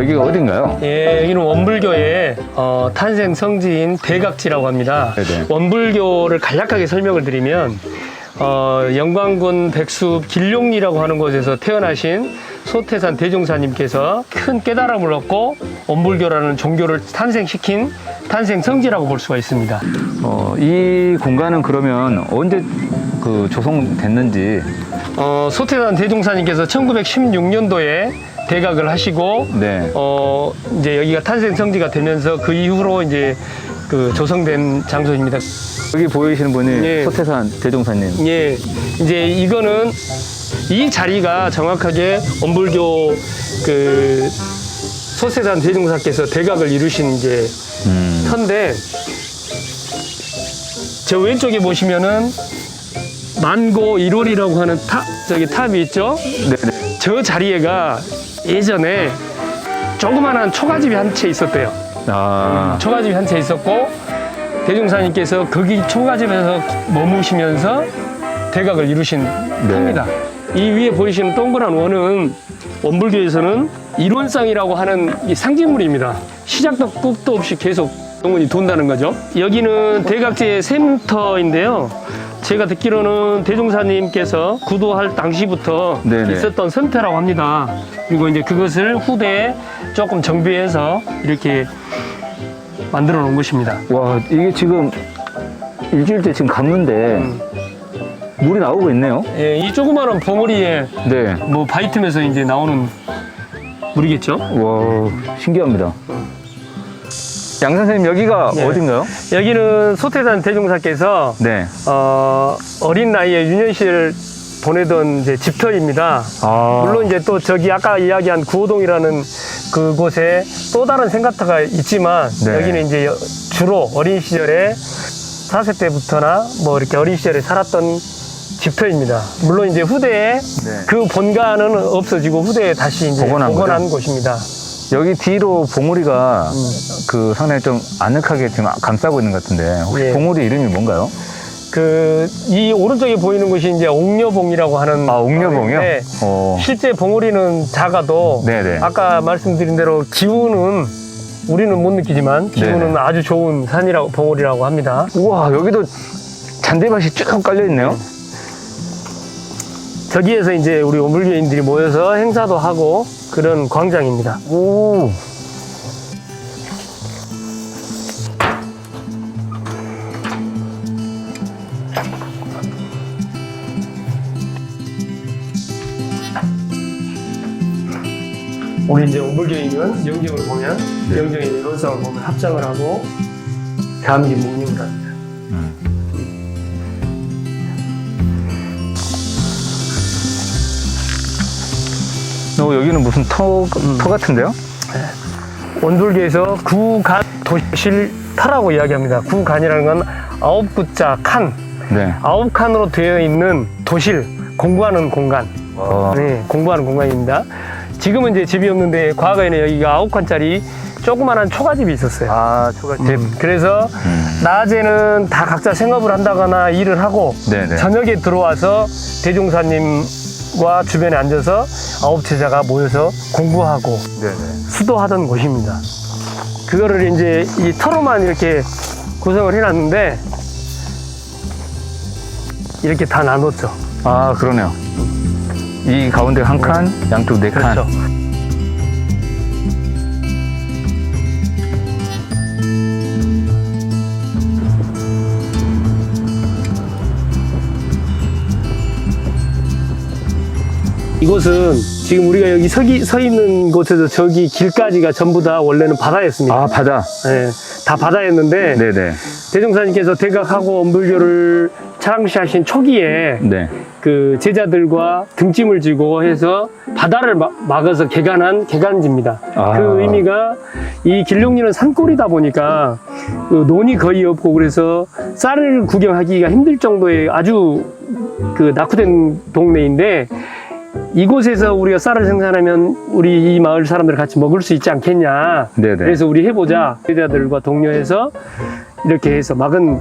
여기가 어딘가요? 예, 여기는 원불교의 어, 탄생 성지인 대각지라고 합니다. 네네. 원불교를 간략하게 설명을 드리면 어, 영광군 백숲 길룡리라고 하는 곳에서 태어나신 소태산 대종사님께서 큰 깨달음을 얻고 원불교라는 종교를 탄생시킨 탄생 성지라고 볼 수가 있습니다. 어, 이 공간은 그러면 언제 그 조성됐는지 어, 소태산 대종사님께서 1916년도에 대각을 하시고 네. 어, 이제 여기가 탄생 성지가 되면서 그 이후로 이제 그 조성된 장소입니다. 여기 보이시는 분이 예. 소태산 대종사님. 예, 이제 이거는 이 자리가 정확하게 원불교 그 소세산 대종사께서 대각을 이루신 이제 음. 터인데 저 왼쪽에 보시면은 만고 1월이라고 하는 탑 저기 탑이 있죠. 저 자리에가 예전에 조그만한 초가집이 한 채 있었대요. 아. 초가집이 한 채 있었고 대종사님께서 거기 초가집에서 머무시면서 대각을 이루신 터입니다. 이 위에 보이시는 동그란 원은 원불교에서는 일원상이라고 하는 이 상징물입니다. 시작도 끝도 없이 계속 동원이 돈다는 거죠. 여기는 대각지의 센터인데요. 제가 듣기로는 대종사님께서 구도할 당시부터 네네. 있었던 선터라고 합니다. 그리고 이제 그것을 후대에 조금 정비해서 이렇게 만들어 놓은 것입니다. 와, 이게 지금 일주일째 지금 갔는데 음. 물이 나오고 있네요. 예, 이 조그마한 봉우리에 네. 뭐 바이틈에서 이제 나오는 물이겠죠? 와, 신기합니다. 양 선생님 여기가 네. 어딘가요? 여기는 소태산 대종사께서 네. 어, 어린 나이에 유년 시를 보내던 이제 집터입니다. 아. 물론 이제 또 저기 아까 이야기한 구호동이라는 그곳에 또 다른 생각터가 있지만 네. 여기는 이제 여- 주로 어린 시절에 4세 때부터나 뭐 이렇게 어린 시절에 살았던 집터입니다. 물론 이제 후대에 네. 그 본가는 없어지고 후대에 다시 이제 복원한 복원한? 곳입니다. 여기 뒤로 봉우리가 음. 그 상당히 좀 아늑하게 지금 감싸고 있는 것 같은데 혹시 예. 봉우리 이름이 뭔가요? 그 이 오른쪽에 보이는 곳이 이제 옥녀봉이라고 하는 아, 옥녀봉이요? 네. 어. 실제 봉우리는 작아도 네네. 아까 말씀드린 대로 기후는 우리는 못 느끼지만 기후는 네네. 아주 좋은 산이라고 봉우리라고 합니다. 우와, 여기도 잔디밭이 쭉 깔려 있네요. 저기에서 이제 우리 오물교인들이 모여서 행사도 하고 그런 광장입니다. 오. 우리 이제 오물교인은 영정을 보면 네. 영정의 일원상을 보면 합장을 하고 감기 묵념을 합니다. 어, 여기는 무슨 터, 터 같은데요? 원불교에서 구간 도실타라고 이야기합니다. 구간이라는 건 아홉 구자 칸, 네. 아홉 칸으로 되어 있는 도실, 공부하는 공간. 와. 네, 공부하는 공간입니다. 지금은 이제 집이 없는데 과거에는 여기가 아홉 칸짜리 조그만한 초가집이 있었어요. 아, 초가집. 음, 그래서 음. 낮에는 다 각자 생업을 한다거나 일을 하고 네네. 저녁에 들어와서 대종사님 과 주변에 앉아서 아홉 제자가 모여서 공부하고 네네. 수도하던 곳입니다. 그거를 이제 이 터로만 이렇게 구성을 해놨는데 이렇게 다 나눴죠. 아, 그러네요. 이 가운데 한 칸, 양쪽 네 칸. 그렇죠. 이곳은 지금 우리가 여기 서기, 서 있는 곳에서 저기 길까지가 전부 다 원래는 바다였습니다. 아, 바다. 예, 다 바다였는데 네네. 대종사님께서 대각하고 원불교를 창시하신 초기에 네. 그 제자들과 등짐을 지고 해서 바다를 마- 막아서 개간한 개간지입니다. 아. 그 의미가 이 길룡리는 산골이다 보니까 그 논이 거의 없고 그래서 쌀을 구경하기가 힘들 정도의 아주 그 낙후된 동네인데 이곳에서 우리가 쌀을 생산하면 우리 이 마을 사람들 같이 먹을 수 있지 않겠냐. 네네. 그래서 우리 해보자. 제자들과 동료해서 이렇게 해서 막은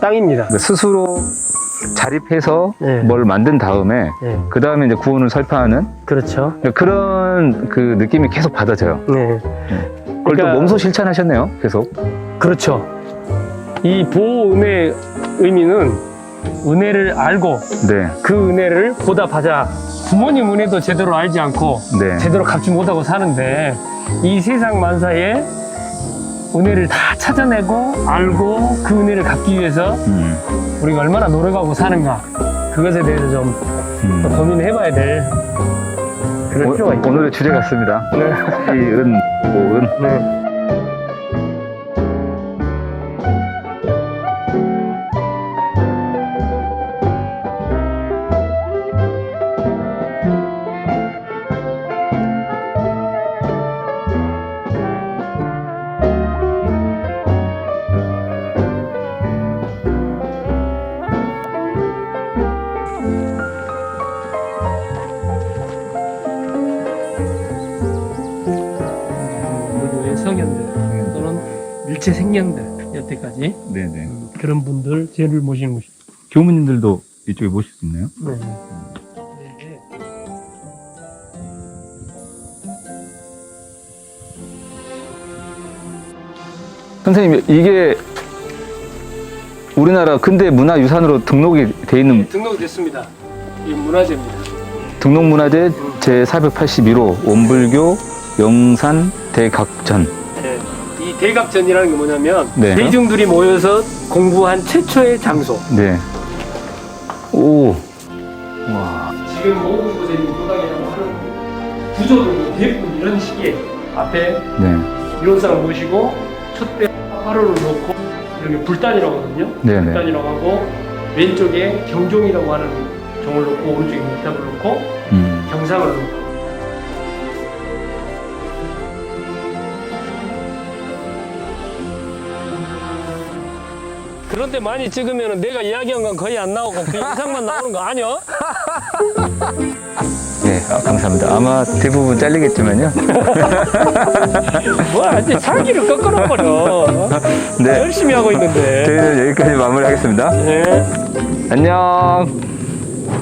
땅입니다. 스스로 자립해서 네. 뭘 만든 다음에 네. 그 다음에 이제 구원을 설파하는 그렇죠. 그런 그 느낌이 계속 받아져요. 네. 그걸 그러니까- 또 몸소 실천하셨네요. 계속. 그렇죠. 이 보험의 의미는 은혜를 알고 네, 그 은혜를 보답하자. 부모님 은혜도 제대로 알지 않고 네. 제대로 갚지 못하고 사는데 이 세상 만사에 은혜를 다 찾아내고 알고 그 은혜를 갚기 위해서 음, 우리가 얼마나 노력하고 사는가 그것에 대해서 좀 음. 또 고민해봐야 될 그럴 필요가 오, 있죠. 오늘의 주제 같습니다. 네. 이 은, 오, 은. 네. 성현들 또는 일체 생명들 여태까지 네네. 음, 그런 분들 죄를 모시는 것이. 교무님들도 이쪽에 모실 수 있나요? 네. 네. 선생님, 이게 우리나라 근대 문화유산으로 등록이 돼 있는 등록됐습니다. 이 문화재입니다. 등록문화재 제481호 원불교 영산 대각전. 네. 이 대각전이라는 게 뭐냐면 네. 대중들이 모여서 공부한 최초의 장소. 네. 오. 와. 지금 모든 곳에 있는 도당이라고 하는 구조들도 대부분 이런 식의 앞에 네. 이론상을 모시고 촛대 화로를 놓고 여기 불단이라고 하거든요. 네 네. 불단이라고 하고 왼쪽에 경종이라고 하는 종을 놓고 오른쪽에 목탑을 놓고 음. 경상을 놓고 그런데 많이 찍으면 내가 이야기한 건 거의 안 나오고 그 영상만 나오는 거 아니야? 네, 아, 감사합니다. 아마 대부분 잘리겠지만요. 뭐 이제 사기를 꺾어놓 버려. 네. 열심히 하고 있는데. 저희는 여기까지 마무리하겠습니다. 네. 안녕.